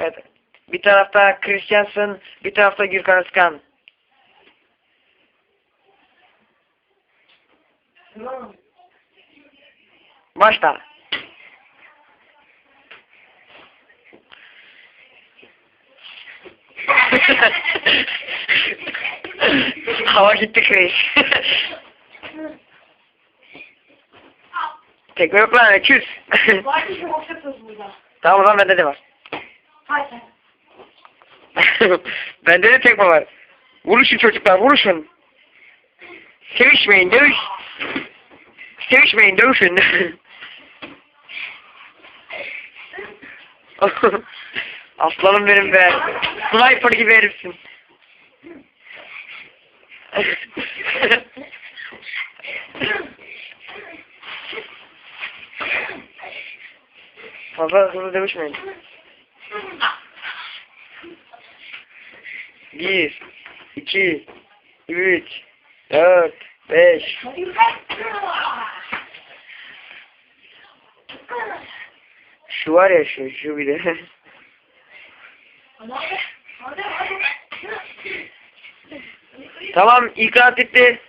Evet. Bir tarafta Christiansen, bir tarafta Gürkan Özkan. Başla. Hava gitti Chris. Tekme yok lan öküz. Var şey yapıyoruz burada. tamam o zaman bende de var. Hadi. bende de tekme var. Vuruşun çocuklar vuruşun. Sevişmeyin dövüş. Sevişmeyin dövüşün. Aslanım benim be. Sniper gibi herifsin. Fazla hızlı dövüşmeyin. Bir, iki, üç, dört, beş. Şu var ya şu, şu bir de. Tamam ikrat etti.